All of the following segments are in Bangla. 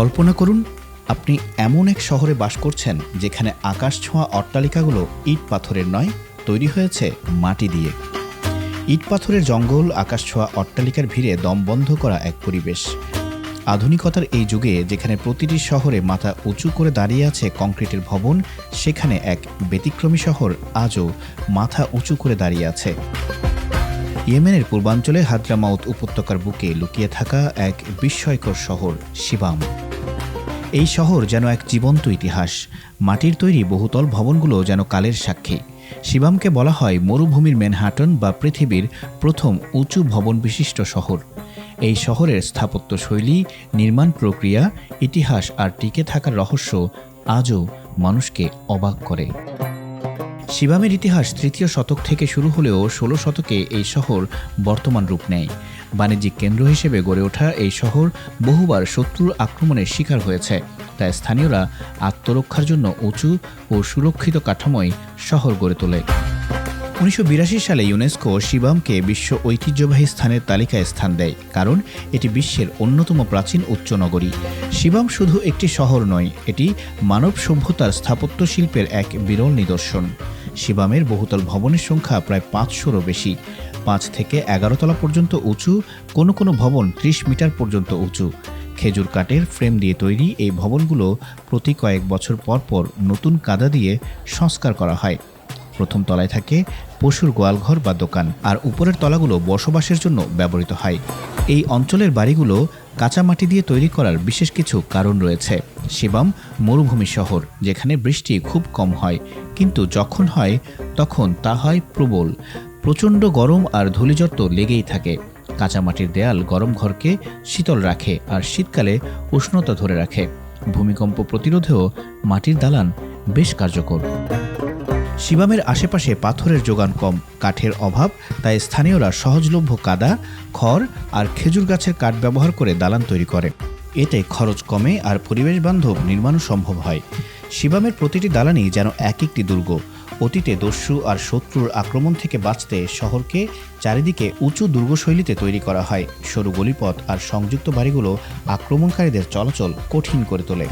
কল্পনা করুন, আপনি এমন এক শহরে বাস করছেন যেখানে আকাশ ছোঁয়া অট্টালিকাগুলো ইট পাথরের নয়, তৈরি হয়েছে মাটি দিয়ে। ইট পাথরের জঙ্গল, আকাশ ছোঁয়া অট্টালিকার ভিড়ে দম বন্ধ করা এক পরিবেশ। আধুনিকতার এই যুগে যেখানে প্রতিটি শহরে মাথা উঁচু করে দাঁড়িয়ে আছে কংক্রিটের ভবন, সেখানে এক ব্যতিক্রমী শহর আজও মাথা উঁচু করে দাঁড়িয়ে আছে। ইয়েমেনের পূর্বাঞ্চলে হাদ্রামাউত উপত্যকার বুকে লুকিয়ে থাকা এক বিস্ময়কর শহর, শিবাম। এই শহর যেন এক জীবন্ত ইতিহাস। মাটির তৈরি বহুতল ভবনগুলো যেন কালের সাক্ষী। শিবামকে বলা হয় মরুভূমির ম্যানহাটন বা পৃথিবীর প্রথম উঁচু ভবন বিশিষ্ট শহর। এই শহরের স্থাপত্য শৈলী, নির্মাণ প্রক্রিয়া, ইতিহাস আর টিকে থাকার রহস্য আজও মানুষকে অবাক করে। শিবামের ইতিহাস তৃতীয় শতক থেকে শুরু হলেও ষোলো শতকে এই শহর বর্তমান রূপ নেয়। বাণিজ্যিক কেন্দ্র হিসেবে গড়ে ওঠা এই শহর বহুবার শত্রুর আক্রমণের শিকার হয়েছে, তাই স্থানীয়রা আত্মরক্ষার জন্য উঁচু ও সুরক্ষিত কাঠামোয় শহর গড়ে তোলে। উনিশশো বিরাশি সালে ইউনেস্কো শিবামকে বিশ্ব ঐতিহ্যবাহী স্থানের তালিকায় স্থান দেয়, কারণ এটি বিশ্বের অন্যতম প্রাচীন উচ্চ নগরী। শিবাম শুধু একটি শহর নয়, এটি মানব সভ্যতার স্থাপত্য শিল্পের এক বিরল নিদর্শন। শিবামের বহুতল ভবনের সংখ্যা প্রায় পাঁচশোরও বেশি। পাঁচ থেকে এগারো তলা পর্যন্ত উঁচু, কোনো কোনো ভবন ত্রিশ মিটার পর্যন্ত উঁচু। খেজুর কাঠের ফ্রেম দিয়ে তৈরি এই ভবনগুলো প্রতি কয়েক বছর পর পর নতুন কাদা দিয়ে সংস্কার করা হয়। প্রথম তলায় থাকে পশুর গোয়ালঘর বা দোকান, আর উপরের তলাগুলো বসবাসের জন্য ব্যবহৃত হয়। এই অঞ্চলের বাড়িগুলো কাঁচা মাটি দিয়ে তৈরি করার বিশেষ কিছু কারণ রয়েছে। শিবাম মরুভূমি শহর, যেখানে বৃষ্টি খুব কম হয়। কিন্তু যখন হয়, তখন তা হয় প্রবল। প্রচণ্ড গরম আর ধূলিঝড় তো লেগেই থাকে। কাঁচামাটির দেয়াল গরম ঘরকে শীতল রাখে আর শীতকালে উষ্ণতা ধরে রাখে। ভূমিকম্প প্রতিরোধেও মাটির দালান বেশ কার্যকর। শিবামের আশেপাশে পাথরের যোগান কম, কাঠের অভাব, তাই স্থানীয়রা সহজলভ্য কাদা, খড় আর খেজুর গাছের কাঠ ব্যবহার করে দালান তৈরি করে। এতে খরচ কমে আর পরিবেশ বান্ধব নির্মাণও সম্ভব হয়। শিবামের প্রতিটি দালানই যেন এক একটি দুর্গ। অতীতে দস্যু আর শত্রুর আক্রমণ থেকে বাঁচতে শহরকে চারিদিকে উঁচু দুর্গশৈলীতে তৈরি করা হয়। সরু গলিপথ আর সংযুক্ত বাড়িগুলো আক্রমণকারীদের চলাচল কঠিন করে তোলে।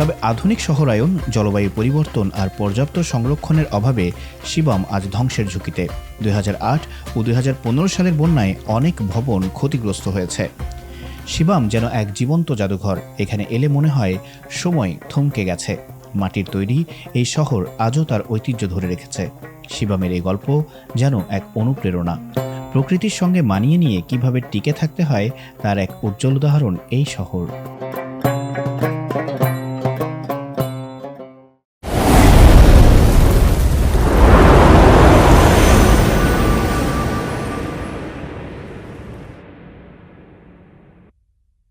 তবে আধুনিক শহরায়ন, জলবায়ু পরিবর্তন আর পর্যাপ্ত সংরক্ষণের অভাবে শিবম আজ ধ্বংসের ঝুঁকিতে। দুই হাজার আট ও দুই হাজার পনেরো সালের বন্যায় অনেক ভবন ক্ষতিগ্রস্ত হয়েছে। শিবাম যেন এক জীবন্ত জাদুঘর, এখানে এলে মনে হয় সময় থমকে গেছে। মাটির তৈরি এই শহর আজও তার ঐতিহ্য ধরে রেখেছে। শিবামের এই গল্প যেন এক অনুপ্রেরণা। প্রকৃতির সঙ্গে মানিয়ে নিয়ে কীভাবে টিকে থাকতে হয়, তার এক উজ্জ্বল উদাহরণ এই শহর।